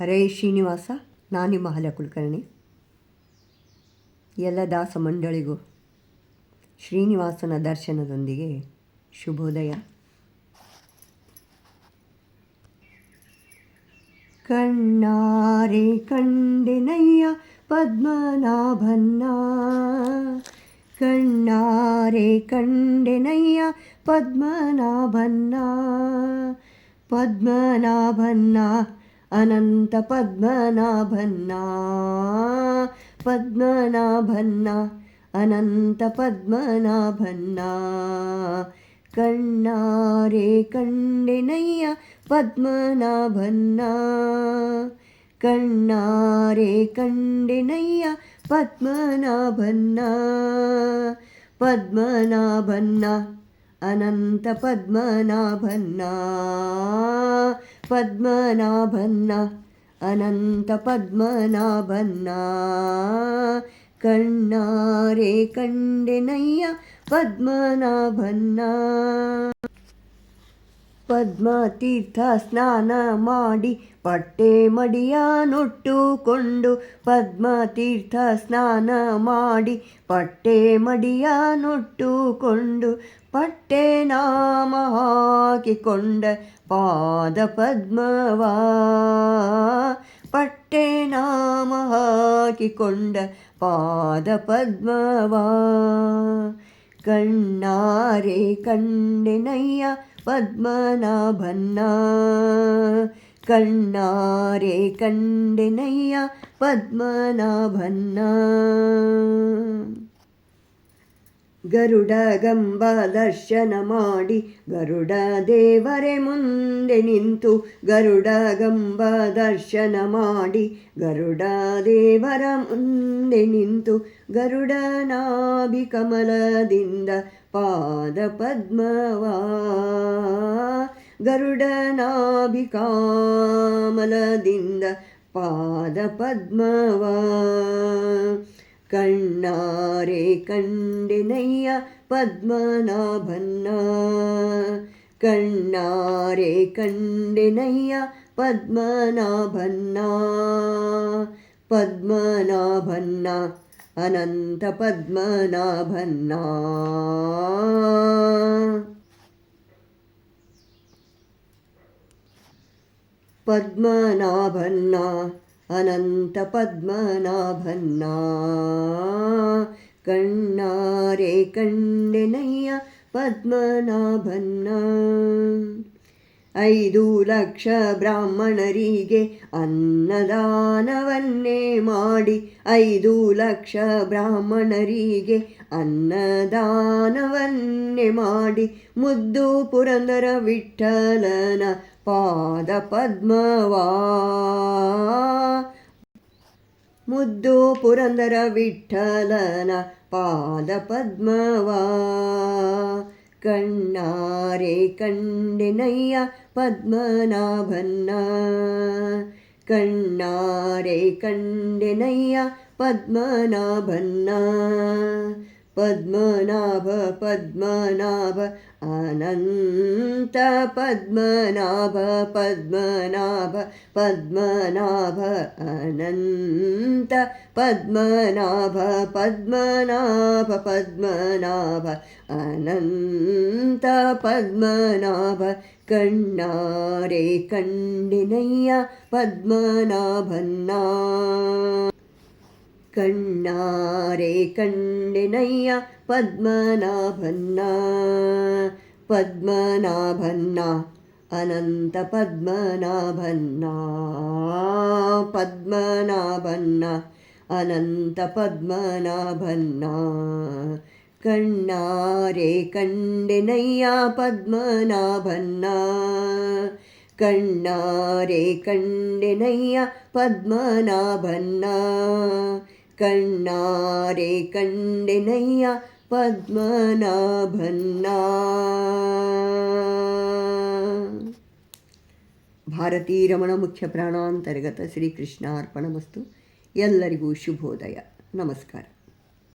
ಹರೇ ಶ್ರೀನಿವಾಸ, ನಾನು ನಿಮ್ಮ ಕುಲಕರ್ಣಿ. ಎಲ್ಲ ದಾಸ ಮಂಡಳಿಗೂ ಶ್ರೀನಿವಾಸನ ದರ್ಶನದೊಂದಿಗೆ ಶುಭೋದಯ. ಕಣ್ಣಾರೆ ಕಂಡೆನಯ್ಯ ಪದ್ಮನಾಭನ್ನ. ಕಣ್ಣಾರೆ ಕಂಡೆನಯ್ಯ ಪದ್ಮನಾಭನ್ನ. ಪದ್ಮನಾಭನ್ನ अनन्तपद्मनाभन्ना। पद्मनाभन्ना अनन्तपद्मनाभन्ना। कण्णारे कण्डिनय्य पद्मनाभन्ना। कण्णारे कण्डिनय्य पद्मनाभन्ना। पद्मनाभन्ना। अनन्तपद्मनाभन्ना। पद्मनाभन्ना अनन्तपद्मनाभन्ना। कण्णारे कण्डेनय्य पद्मनाभन्ना। ಪದ್ಮತೀರ್ಥ ಸ್ನಾನ ಮಾಡಿ ಪಟ್ಟೆ ಮಡಿಯ ನೊಟ್ಟುಕೊಂಡು ಪದ್ಮತೀರ್ಥ ಸ್ನಾನ ಮಾಡಿ ಪಟ್ಟೆ ಮಡಿಯ ನೊಟ್ಟುಕೊಂಡು ಪಟ್ಟೆ ನಾಮ ಹಾಕಿಕೊಂಡ ಪಾದ ಪದ್ಮವಾ. ಪಟ್ಟೆ ನಾಮ ಹಾಕಿಕೊಂಡ ಪಾದ ಪದ್ಮವಾ. ಕಣ್ಣಾರೆ ಕಂಡೆನಯ್ಯ ಪದ್ಮನಾಭನ್ನ ಕಣ್ಣಾರೆ ಕಂಡೆನಯ್ಯ ಪದ್ಮನಾಭನ್ನ ಗರುಡ ಗಂಬ ದರ್ಶನ ಮಾಡಿ ಗರುಡ ದೇವರೇ ಮುಂದೆ ನಿಂತು ಗರುಡ ಗಂಬ ದರ್ಶನ ಮಾಡಿ ಗರುಡ ದೇವರ ಮುಂದೆ ನಿಂತು ಗರುಡನಾಭಿ ಕಮಲದಿಂದ ಪಾದ ಪದ್ಮವಾ ಗರುಡನಾಭಿ ಕಾಮಲದಿಂದ ಪಾದ ಪದ್ಮವಾ ಕಣ್ಣಾರೆ ಕಂಡೆನಯ್ಯ ಪದ್ಮನಾಭನ್ನ ಕಣ್ಣಾರೆ ಕಂಡೆನಯ್ಯ ಪದ್ಮನಾಭನ್ನ ಪದ್ಮನಾಭನ್ನ ಅನಂತ ಪದ್ಮನಾಭನ್ನ ಪದ್ಮನಾಭನ್ನ ಅನಂತ ಪದ್ಮನಾಭನ್ನ ಕಣ್ಣಾರೆ ಕಂಡೆನಯ್ಯ ಪದ್ಮನಾಭನ್ನ ಐದು ಲಕ್ಷ ಬ್ರಾಹ್ಮಣರಿಗೆ ಅನ್ನದಾನವನ್ನೇ ಮಾಡಿ ಐದು ಲಕ್ಷ ಬ್ರಾಹ್ಮಣರಿಗೆ ಅನ್ನದಾನವನ್ನೇ ಮಾಡಿ ಮುದ್ದು ಪುರಂದರ ವಿಠಲನ ಪಾದ ಪದ್ಮವಾ. ಮುದ್ದು ಪುರಂದರ ವಿಠಲನ ಪಾದ ಪದ್ಮವಾ. ಕಣ್ಣಾರೆ ಕಂಡೆನಯ್ಯ ಪದ್ಮನಾಭನ್ನ ಕಣ್ಣಾರೆ ಕಂಡೆನಯ್ಯ ಪದ್ಮನಾಭನ್ನ पद्मनाभ पद्मनाभ अनन्त पद्मनाभ पद्मनाभ पद्मनाभ अनन्त पद्मनाभ पद्मनाभ पद्मनाभ अनन्त पद्मनाभ कण्णारे कण्डिनय्या पद्मनाभन्ना। ಕಣ್ಣಾರೆ ಕಂಡೆನಯ್ಯ ಪದ್ಮನಾಭನ್ನ. ಪದ್ಮನಾಭನ್ನ, ಅನಂತ ಪದ್ಮನಾಭನ್ನ. ಪದ್ಮನಾಭನ್ನ, ಅನಂತ ಪದ್ಮನಾಭನ್ನ. ಕಣ್ಣಾರೆ ಕಂಡೆನಯ್ಯ ಪದ್ಮನಾಭನ್ನ. ಕಣ್ಣಾರೆ ಕಂಡೆನಯ್ಯ ಪದ್ಮನಾಭನ್ನ. ಕಣ್ಣಾರೆ ಕಂಡೆನಯ್ಯ ಪದ್ಮನಾಭನ್ನ. ಭಾರತೀ ರಮಣ ಮುಖ್ಯ ಪ್ರಾಣಾಂತರ್ಗತ ಶ್ರೀಕೃಷ್ಣ ಅರ್ಪಣಮಸ್ತು ಎಲ್ಲರಿಗೂ ಶುಭೋದಯ. ನಮಸ್ಕಾರ.